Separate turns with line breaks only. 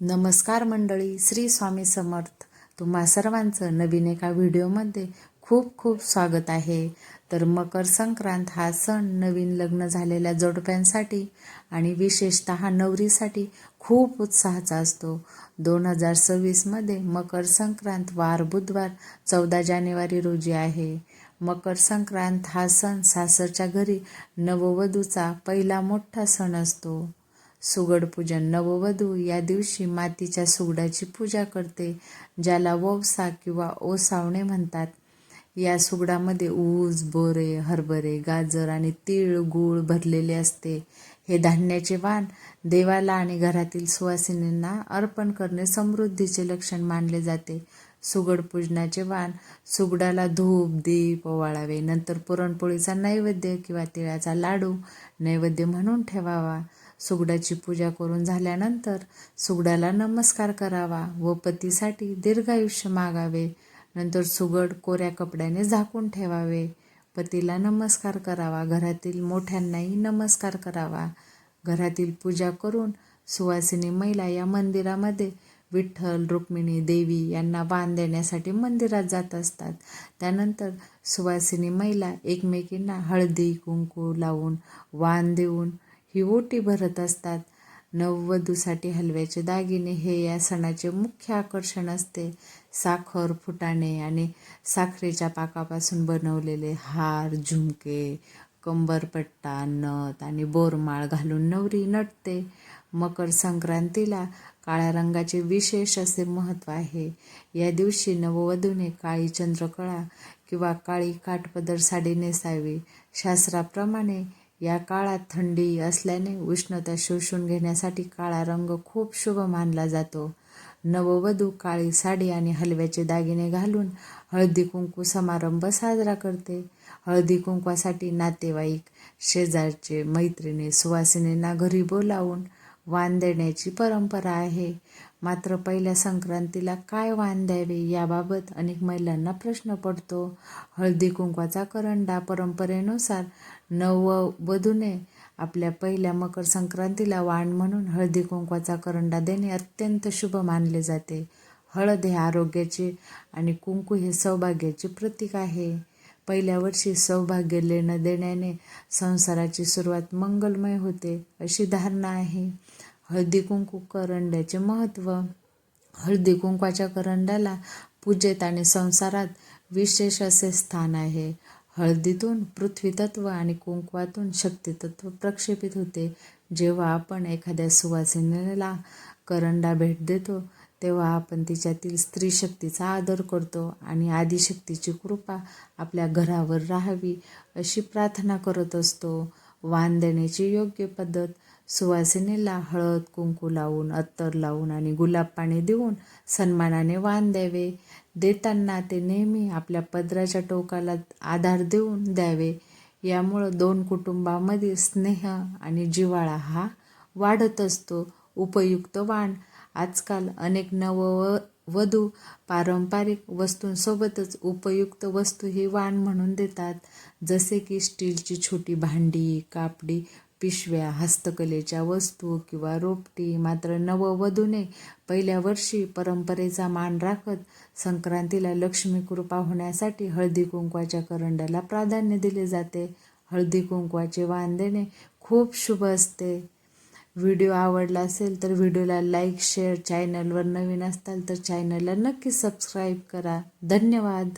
नमस्कार मंडळी श्री स्वामी समर्थ. तुम्हा सर्वांचं नवीन एका व्हिडिओमध्ये खूप खूप स्वागत आहे. तर मकर संक्रांत हा सण नवीन लग्न झालेल्या जोडप्यांसाठी आणि विशेषत नवरीसाठी खूप उत्साहाचा असतो. दोन हजार सव्वीसमध्ये मकर संक्रांत वार बुधवार चौदा जानेवारी रोजी आहे. मकर संक्रांत हा सण सासरच्या घरी नववधूचा पहिला मोठा सण असतो. सुगड पूजन नववधू या दिवशी मातीच्या सुगडाची पूजा करते ज्याला ववसा किंवा ओसावणे म्हणतात. या सुगडामध्ये ऊस बोरे हरभरे गाजर आणि तीळ गूळ भरलेले असते. हे धान्याचे वाण देवाला आणि घरातील सुवासिनींना अर्पण करणे समृद्धीचे लक्षण मानले जाते. सुगड पूजनाचे वाण सुगडाला धूप दीप ओवाळावे नंतर पुरणपोळीचा नैवेद्य किंवा तिळाचा लाडू नैवेद्य म्हणून ठेवावा. सुगडाची पूजा करून झाल्यानंतर सुगडाला नमस्कार करावा व पतीसाठी दीर्घायुष्य मागावे. नंतर सुगड कोऱ्या कपड्याने झाकून ठेवावे. पतीला नमस्कार करावा. घरातील मोठ्यांनाही नमस्कार करावा. घरातील पूजा करून सुवासिनी महिला या मंदिरामध्ये विठ्ठल रुक्मिणी देवी यांना वाण देण्यासाठी मंदिरात जात असतात. त्यानंतर सुवासिनी महिला एकमेकींना हळदी कुंकू लावून वाण देऊन ही ओटी भरत असतात. नववधूसाठी हलव्याचे दागिने हे या सणाचे मुख्य आकर्षण असते. साखर फुटाणे आणि साखरेच्या पाकापासून बनवलेले हार झुमके कंबरपट्टा नथ आणि बोरमाळ घालून नवरी नटते. मकर संक्रांतीला काळ्या रंगाचे विशेष असे महत्त्व आहे. या दिवशी नववधूने काळी चंद्रकळा किंवा काळी काठपदर साडी नेसावी. शास्त्राप्रमाणे या काळात थंडी असल्याने उष्णता शोषून घेण्यासाठी काळा रंग खूप शुभ मानला जातो. नववधू काळी साडी आणि हलव्याचे दागिने घालून हळदी कुंकू समारंभ साजरा करते. हळदी कुंकवासाठी नातेवाईक शेजारचे मैत्रिणी सुवासिनींना घरी बोलावून वाण देण्याची परंपरा आहे. मात्र पहिल्या संक्रांतीला काय वाण द्यावे याबाबत अनेक महिलांना प्रश्न पडतो. हळदी कुंकवाचा करंडा परंपरेनुसार नववधूने आपल्या पहिल्या मकर संक्रांतीला वाण म्हणून हळदी कुंकवाचा करंडा देणे अत्यंत शुभ मानले जाते. हळद हे आरोग्याचे आणि कुंकू हे सौभाग्याचे प्रतीक आहे. पहिल्या वर्षी सौभाग्य लेणं देण्याने संसाराची सुरुवात मंगलमय होते अशी धारणा आहे. हळदी कुंकू करंड्याचे महत्त्व हळदी कुंकवाच्या करंड्याला पूजेत आणि संसारात विशेष असे स्थान आहे. हळदीतून पृथ्वीतत्व आणि कुंकवातून शक्तितत्व प्रक्षेपित होते. जेव्हा आपण एखाद्या सुवासिनीला करंडा भेट देतो तेव्हा आपण तिच्यातील स्त्री शक्तीचा आदर करतो आणि आदिशक्तीची कृपा आपल्या घरावर राहावी अशी प्रार्थना करत असतो. वाण देण्याची योग्य पद्धत सुवासिनीला हळद कुंकू लावून अत्तर लावून आणि गुलाब पाणी देऊन सन्मानाने वाण द्यावे. देताना ते नेहमी आपल्या पदराच्या टोकाला आधार देऊन द्यावे. यामुळं दोन कुटुंबामध्ये स्नेह आणि जिव्हाळा हा वाढत असतो. उपयुक्त वाण. आजकाल अनेक नव वधू पारंपरिक वस्तूंसोबतच उपयुक्त वस्तू ही वाण म्हणून देतात. जसे की स्टीलची छोटी भांडी कापडी पिशव्या हस्तकलेच्या वस्तू किंवा रोपटी मात्र नववधूने पहिल्या वर्षी परंपरेचा मान राखत संक्रांतीला लक्ष्मी कृपा होण्यासाठी हळदी कुंकवाच्या करंडाला प्राधान्य दिले जाते. हळदी कुंकवाचे वाण देणे खूप शुभ असते. व्हिडिओ आवडला असेल तर व्हिडिओला लाईक शेअर चॅनलवर नवीन असताल तर चॅनलला नक्की सबस्क्राईब करा. धन्यवाद.